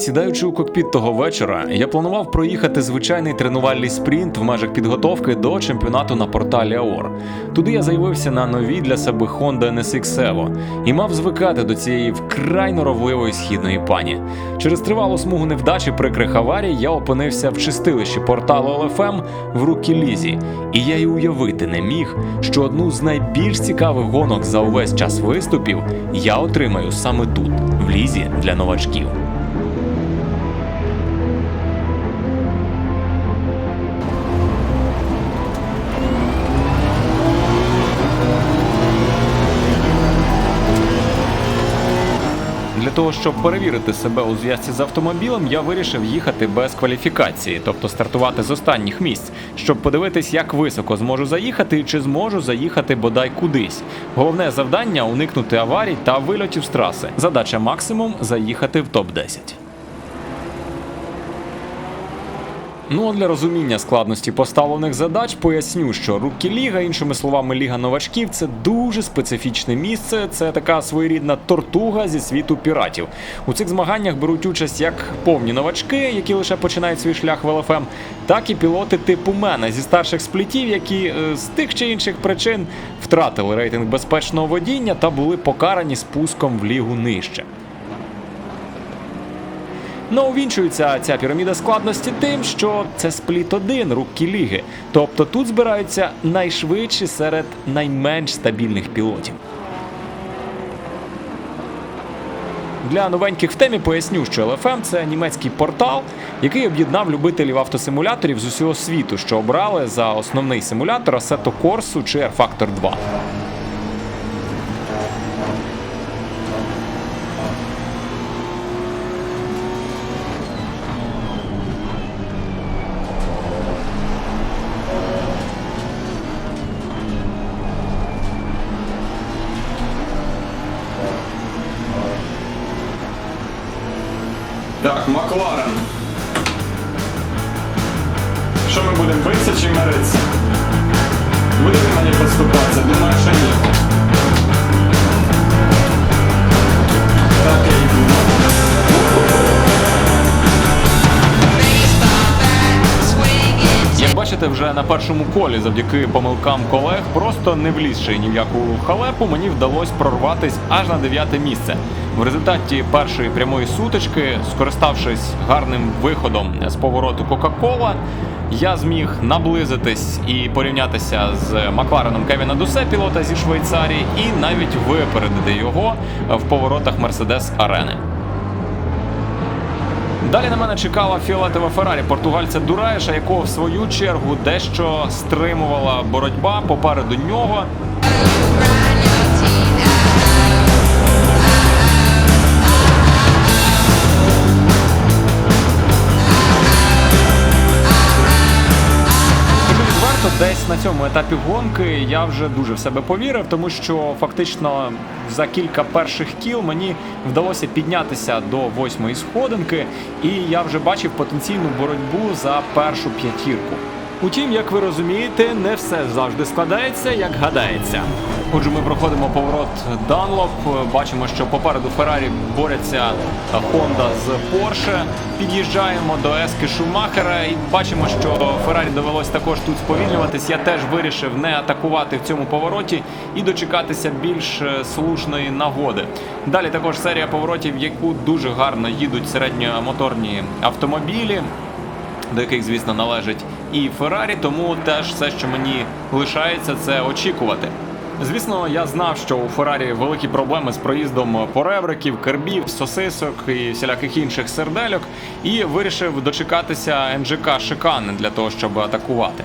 Сідаючи у кокпіт того вечора, я планував проїхати звичайний тренувальний спринт в межах підготовки до чемпіонату на порталі АОР. Туди я заявився на новій для себе Honda NSX Evo і мав звикати до цієї вкрай норовливої східної пані. Через тривалу смугу невдачі прикрих аварій я опинився в чистилищі порталу LFM в руки Лізі, і я й уявити не міг, що одну з найбільш цікавих гонок за увесь час виступів я отримаю саме тут, в лізі для новачків. Того, щоб перевірити себе у зв'язці з автомобілем, я вирішив їхати без кваліфікації, тобто стартувати з останніх місць, щоб подивитись, як високо зможу заїхати і чи зможу заїхати бодай кудись. Головне завдання уникнути аварій та вильотів з траси. Задача максимум заїхати в топ 10 Ну а для розуміння складності поставлених задач поясню, що рукі ліга, іншими словами, ліга новачків, це дуже специфічне місце. Це така своєрідна тортуга зі світу піратів. У цих змаганнях беруть участь як повні новачки, які лише починають свій шлях в ЛФМ, так і пілоти типу мене зі старших сплітів, які е, з тих чи інших причин втратили рейтинг безпечного водіння та були покарані спуском в лігу нижче. Ну, увінчується ця піраміда складності тим, що це спліт 1 рубки ліги. Тобто тут збираються найшвидші серед найменш стабільних пілотів. Для новеньких в темі поясню, що LFM – це німецький портал, який об'єднав любителів автосимуляторів з усього світу, що обрали за основний симулятор Assetto Corsa чи R Factor 2. Ми будемо битися чи миритися? Буде він мені поступатися? Думаю, що ні. Так я і думав. Як бачите, вже на першому колі, завдяки помилкам колег, просто не влізши ні в яку халепу, мені вдалося прорватись аж на дев'яте місце. В результаті першої прямої сутички, скориставшись гарним виходом з повороту Кока-Кола, я зміг наблизитись і порівнятися з Маклареном Кевіна Дусе, пілота зі Швейцарії, і навіть випередити його в поворотах Мерседес Арени. Далі на мене чекала фіолетова Феррарі португальця Дураєша, якого в свою чергу дещо стримувала боротьба попереду нього. Десь на цьому етапі гонки я вже дуже в себе повірив, тому що фактично за кілька перших кіл мені вдалося піднятися до восьмої сходинки, і я вже бачив потенційну боротьбу за першу п'ятірку. Утім, як ви розумієте, не все завжди складається, як гадається. Отже, ми проходимо поворот Dunlop, Бачимо, що попереду Феррарі борються Honda з Porsche. Під'їжджаємо до Ески Шумахера і бачимо, що Феррарі довелось також тут сповільнюватись. Я теж вирішив не атакувати в цьому повороті і дочекатися більш е, слушної нагоди. Далі також серія поворотів, яку дуже гарно їдуть середньомоторні автомобілі до яких, звісно, належить і Феррарі, тому теж все, що мені лишається, це очікувати. Звісно, я знав, що у Феррарі великі проблеми з проїздом поребриків, кербів, сосисок і всіляких інших сердельок, і вирішив дочекатися НЖК Шикани для того, щоб атакувати.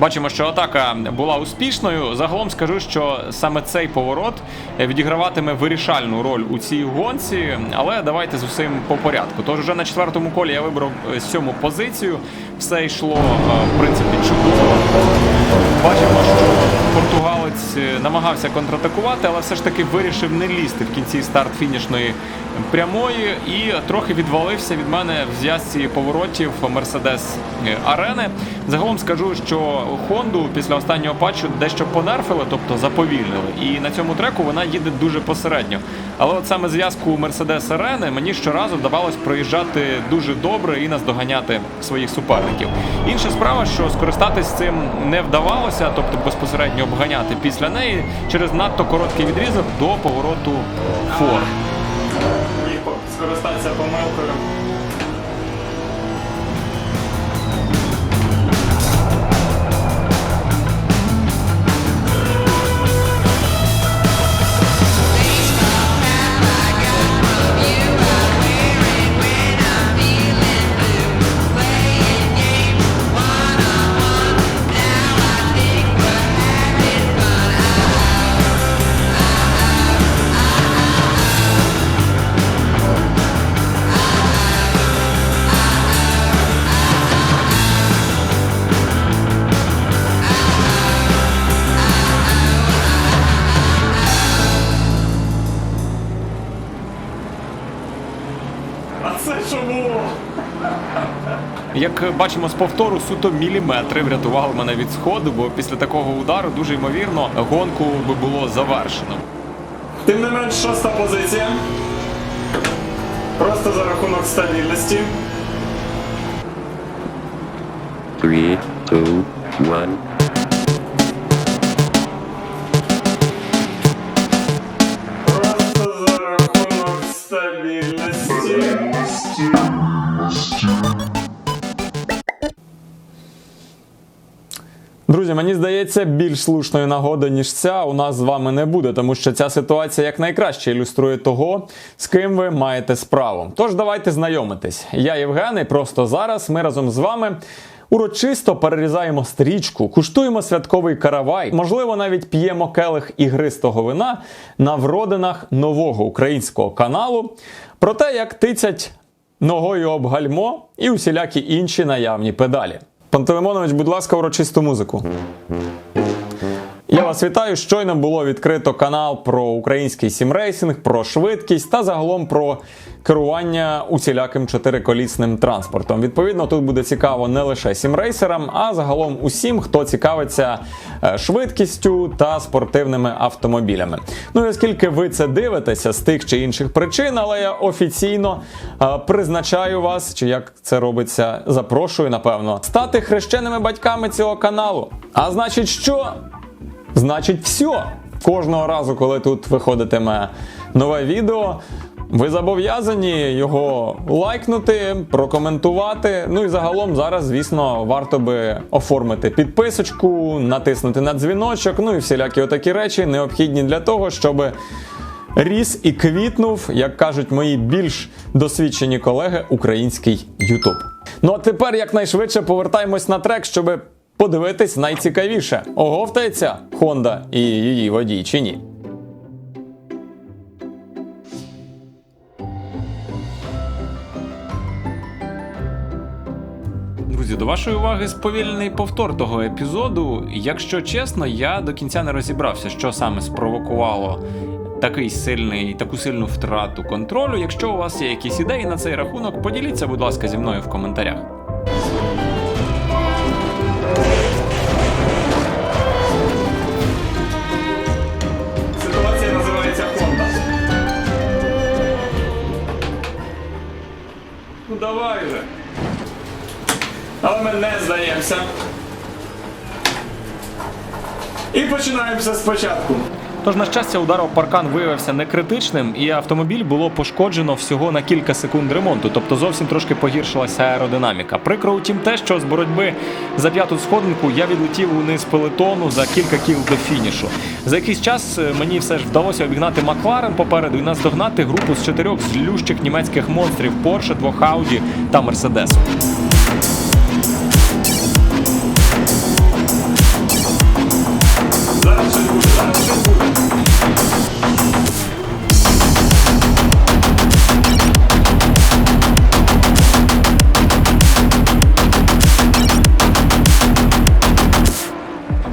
Бачимо, що атака була успішною. Загалом скажу, що саме цей поворот відіграватиме вирішальну роль у цій гонці, але давайте з усім по порядку. Тож вже на четвертому колі я вибрав е, сьому позицію. Все йшло е, в принципі чудово. Бачимо, що португалець е, намагався контратакувати, але все ж таки вирішив не лізти в кінці старт фінішної прямої і трохи відвалився від мене в зв'язці поворотів Мерседес Арени. Загалом скажу, що Хонду після останнього патчу дещо понерфили, тобто заповільнили. І на цьому треку вона їде дуже посередньо. Але от саме зв'язку Мерседес Арени мені щоразу вдавалось проїжджати дуже добре і наздоганяти своїх суперників. Інша справа, що скористатись цим не вдавалося, тобто безпосередньо обганяти після неї через надто короткий відрізок до повороту Фор. Скористатися помилкою. як бачимо з повтору, суто міліметри врятували мене від сходу, бо після такого удару дуже ймовірно гонку би було завершено. Тим не менш, шоста позиція. Просто за рахунок стабільності. 3, 2, 1... Друзі, мені здається, більш слушної нагоди, ніж ця, у нас з вами не буде, тому що ця ситуація якнайкраще ілюструє того, з ким ви маєте справу. Тож давайте знайомитись. Я Євген, і просто зараз ми разом з вами. Урочисто перерізаємо стрічку, куштуємо святковий каравай, можливо, навіть п'ємо келих ігристого вина на вродинах нового українського каналу про те, як тицять ногою об гальмо і усілякі інші наявні педалі. Пантелеймонович, будь ласка, урочисту музику. Я вас вітаю. Щойно було відкрито канал про український сімрейсинг, про швидкість та загалом про керування усіляким чотириколісним транспортом. Відповідно, тут буде цікаво не лише сімрейсерам, а загалом усім, хто цікавиться е, швидкістю та спортивними автомобілями. Ну і оскільки ви це дивитеся з тих чи інших причин, але я офіційно е, призначаю вас, чи як це робиться, запрошую, напевно, стати хрещеними батьками цього каналу. А значить, що? Значить, все. Кожного разу, коли тут виходитиме нове відео, ви зобов'язані його лайкнути, прокоментувати. Ну і загалом зараз, звісно, варто би оформити підписочку, натиснути на дзвіночок, ну і всілякі отакі речі необхідні для того, щоб ріс і квітнув, як кажуть мої більш досвідчені колеги, український Ютуб. Ну а тепер якнайшвидше повертаємось на трек, щоб подивитись найцікавіше, оговтається Honda і її водій чи ні. Друзі, до вашої уваги сповільнений повтор того епізоду. Якщо чесно, я до кінця не розібрався, що саме спровокувало такий сильний, таку сильну втрату контролю. Якщо у вас є якісь ідеї на цей рахунок, поділіться, будь ласка, зі мною в коментарях. Ми не здаємося. І починаємо все спочатку. Тож, на щастя, удар паркан виявився не критичним, і автомобіль було пошкоджено всього на кілька секунд ремонту, тобто зовсім трошки погіршилася аеродинаміка. Прикро утім те, що з боротьби за п'яту сходинку я відлетів униз пелетону за кілька кіл до фінішу. За якийсь час е, мені все ж вдалося обігнати Макларен попереду і наздогнати групу з чотирьох злющих німецьких монстрів Porsche, двох Audi та Mercedes.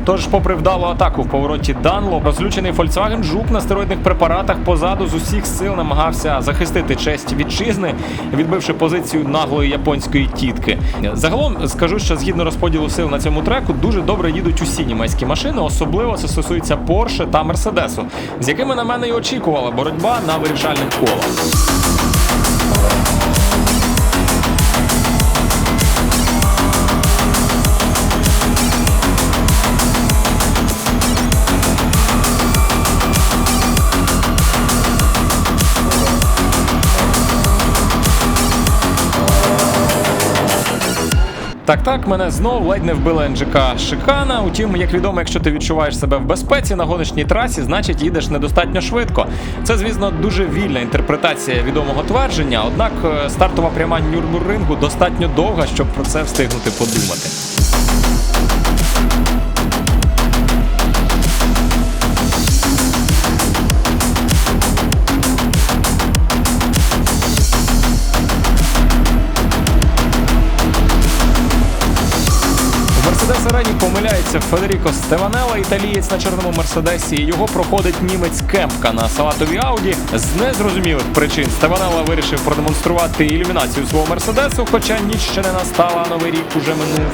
Тож, попри вдалу атаку в повороті Данло, розлючений Volkswagen Жук на стероїдних препаратах позаду з усіх сил намагався захистити честь вітчизни, відбивши позицію наглої японської тітки. Загалом скажу, що згідно розподілу сил на цьому треку дуже добре їдуть усі німецькі машини, особливо це стосується Porsche та Мерседесу, з якими на мене і очікувала боротьба на вирішальних колах. Так, так, мене знов ледь не вбила НЖК Шикана. Утім, як відомо, якщо ти відчуваєш себе в безпеці на гоночній трасі, значить їдеш недостатньо швидко. Це, звісно, дуже вільна інтерпретація відомого твердження, однак е, стартова пряма Нюрнбуррингу достатньо довга, щоб про це встигнути подумати. Помиляється Федеріко Стеванела, італієць на чорному мерседесі. Його проходить німець Кемпка на салатовій ауді. З незрозумілих причин Стеванела вирішив продемонструвати ілюмінацію свого мерседесу, хоча ніч ще не настала, новий рік уже минув.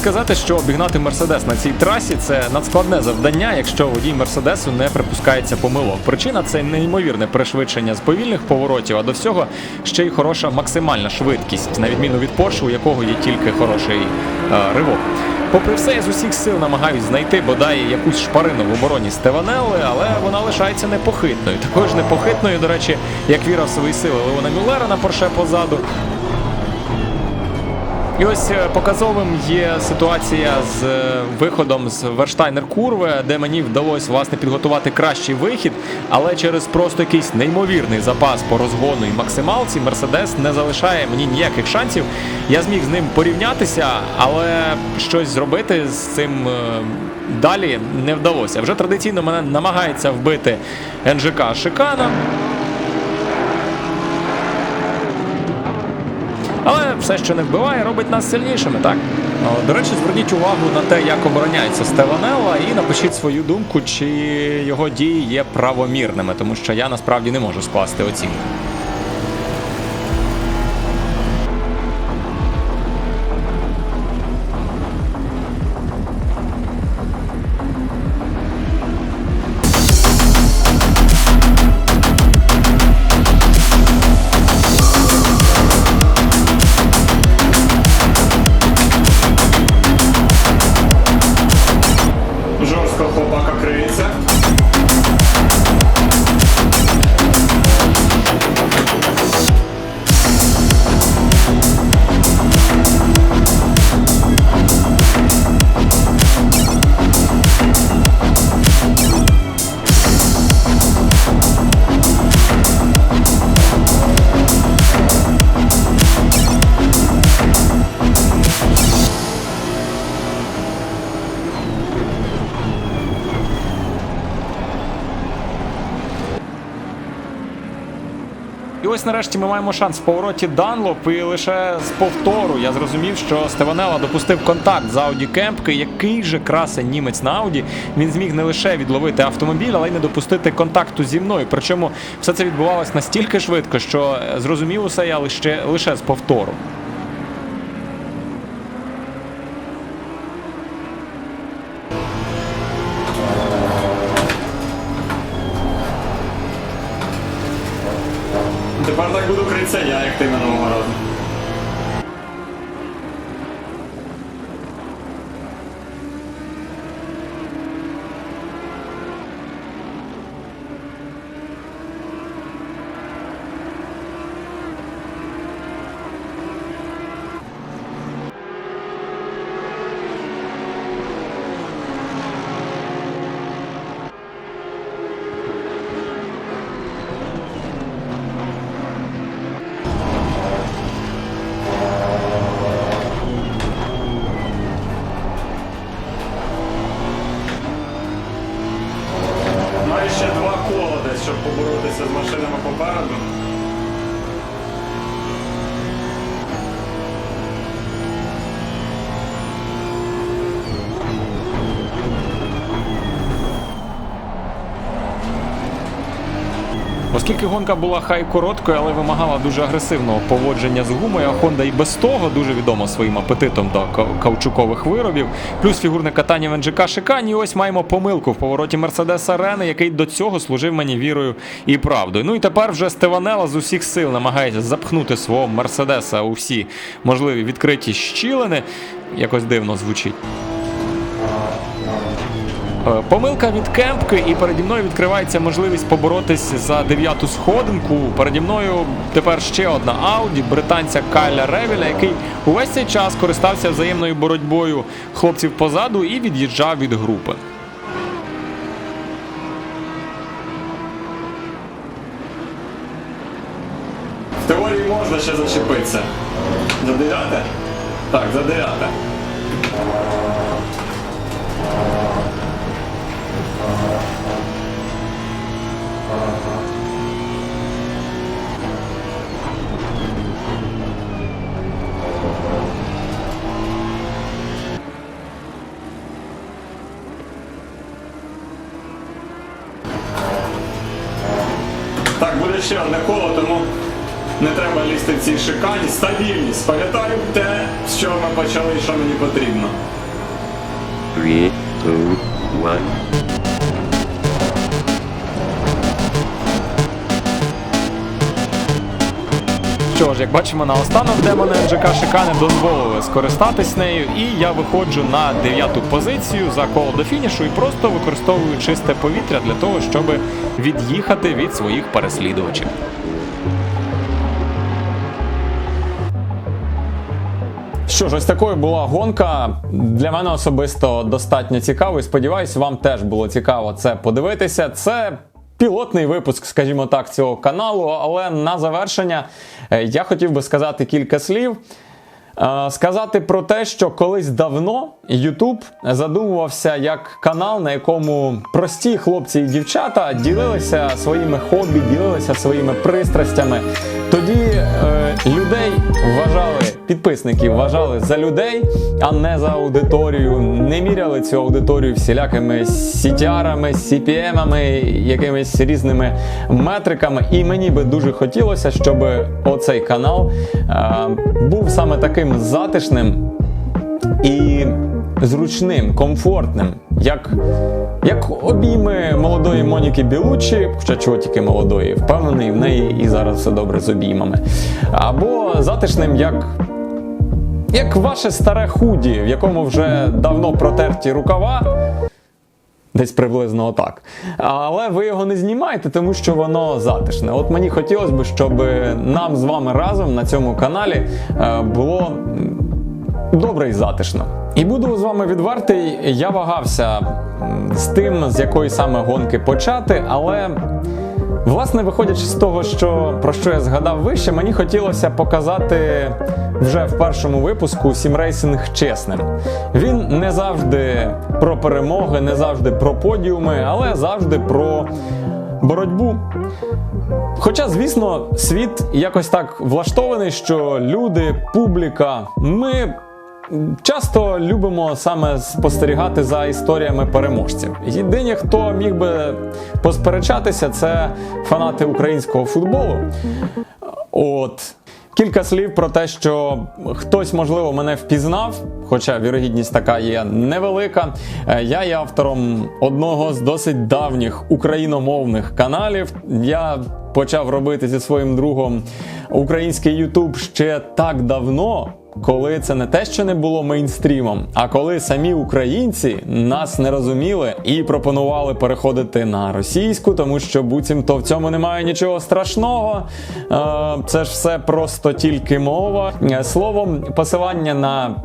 Сказати, що обігнати Мерседес на цій трасі це надскладне завдання, якщо водій Мерседесу не припускається помилок. Причина це неймовірне пришвидшення з повільних поворотів, а до всього ще й хороша максимальна швидкість, на відміну від Porsche, у якого є тільки хороший е, ривок. Попри все, я з усіх сил намагаюсь знайти бодай якусь шпарину в обороні Стеванелли, але вона лишається непохитною. Такою ж непохитною, до речі, як віра в свої сили Леона Мюллера на Порше позаду. І ось е, показовим є ситуація з е, виходом з Верштайнер курви, де мені вдалося власне підготувати кращий вихід, але через просто якийсь неймовірний запас по розгону і максималці Мерседес не залишає мені ніяких шансів. Я зміг з ним порівнятися, але щось зробити з цим е, далі не вдалося. Вже традиційно мене намагається вбити НЖК Шикана. Але все, що не вбиває, робить нас сильнішими, так? До речі, зверніть увагу на те, як обороняється Стеванелла, і напишіть свою думку, чи його дії є правомірними, тому що я насправді не можу скласти оцінку. Нарешті ми маємо шанс в повороті Данлоп, і лише з повтору я зрозумів, що Стеванела допустив контакт з Ауді Кемпки. Який же красень німець на Ауді. Він зміг не лише відловити автомобіль, але й не допустити контакту зі мною. Причому все це відбувалось настільки швидко, що е, зрозумів усе я лише, лише з повтору. Оскільки гонка була хай короткою, але вимагала дуже агресивного поводження з гумою, а Honda і без того дуже відома своїм апетитом до кау- каучукових виробів. Плюс фігурне катання в НЖК Шикані. І ось маємо помилку в повороті Мерседеса Рени, який до цього служив мені вірою і правдою. Ну і тепер вже Стеванела з усіх сил намагається запхнути свого Мерседеса у всі можливі відкриті щілини. Якось дивно звучить. Е, Помилка від кемпки, і переді мною відкривається можливість поборотись за дев'яту сходинку. Переді мною тепер ще одна Ауді, британця Кайля Ревіля, який увесь цей час користався взаємною боротьбою хлопців позаду і від'їжджав від групи. В теорії можна ще зачепитися. За дев'яте? Так, за дев'яте. Так, буде ще одне коло, тому не треба лізти в цій шикані. Стабільність. Пам'ятаю те, з чого ми почали і що мені потрібно. Three, two, one. Що ж, як бачимо, наостанок демони НЖК Шикани дозволили скористатись нею, і я виходжу на дев'яту позицію за коло до фінішу і просто використовую чисте повітря для того, щоб від'їхати від своїх переслідувачів. Що ж, ось такою була гонка. Для мене особисто достатньо цікаво. І сподіваюсь, вам теж було цікаво це подивитися. Це пілотний випуск, скажімо так, цього каналу. Але на завершення е, я хотів би сказати кілька слів. Е, Сказати про те, що колись давно YouTube задумувався як канал, на якому прості хлопці і дівчата ділилися своїми хобі, ділилися своїми пристрастями. Тоді е, людей вважали, підписників вважали за людей, а не за аудиторію. Не міряли цю аудиторію всілякими CTR-ами, CPM-ами, якимись різними метриками. І мені би дуже хотілося, щоб оцей канал е, був саме таким затишним і зручним, комфортним, як, як обійми молодої Моніки Білучі, хоча чого тільки молодої, впевнений, в неї і зараз все добре з обіймами. Або затишним, як. Як ваше старе худі, в якому вже давно протерті рукава, Десь приблизно отак. Але ви його не знімаєте, тому що воно затишне. От мені хотілося б, щоб нам з вами разом на цьому каналі е, було добре і затишно. І буду з вами відвертий, я вагався з тим, з якої саме гонки почати, але. Власне, виходячи з того, що про що я згадав вище, мені хотілося показати вже в першому випуску сімрейсинг чесним. Він не завжди про перемоги, не завжди про подіуми, але завжди про боротьбу. Хоча, звісно, світ якось так влаштований, що люди, публіка, ми часто любимо саме спостерігати за історіями переможців. Єдині, хто міг би посперечатися, це фанати українського футболу. От. Кілька слів про те, що хтось, можливо, мене впізнав, хоча вірогідність така є невелика. Е, Я є автором одного з досить давніх україномовних каналів. Я почав робити зі своїм другом український Ютуб ще так давно, коли це не те, що не було мейнстрімом, а коли самі українці нас не розуміли і пропонували переходити на російську, тому що буцімто в цьому немає нічого страшного. Е, Це ж все просто тільки мова. Е, Словом, посилання на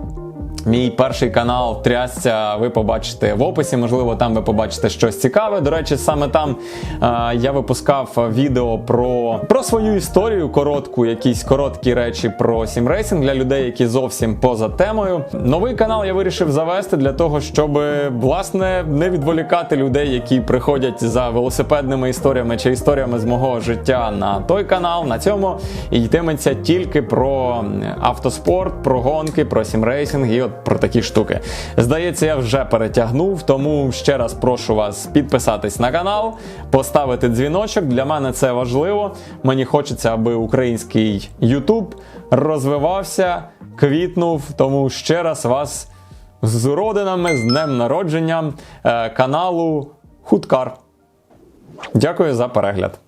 Мій перший канал Трясця ви побачите в описі. Можливо, там ви побачите щось цікаве. До речі, саме там е, я випускав відео про, про свою історію коротку, якісь короткі речі про сімрейсинг для людей, які зовсім поза темою. Новий канал я вирішив завести для того, щоб власне не відволікати людей, які приходять за велосипедними історіями чи історіями з мого життя на той канал. На цьому і йтиметься тільки про автоспорт, про гонки, про сімрейсинг і от про такі штуки. Здається, я вже перетягнув, тому ще раз прошу вас підписатись на канал, поставити дзвіночок. Для мене це важливо. Мені хочеться, аби український YouTube розвивався, квітнув. Тому ще раз вас з родинами, з днем народження е, каналу Хуткар. Дякую за перегляд.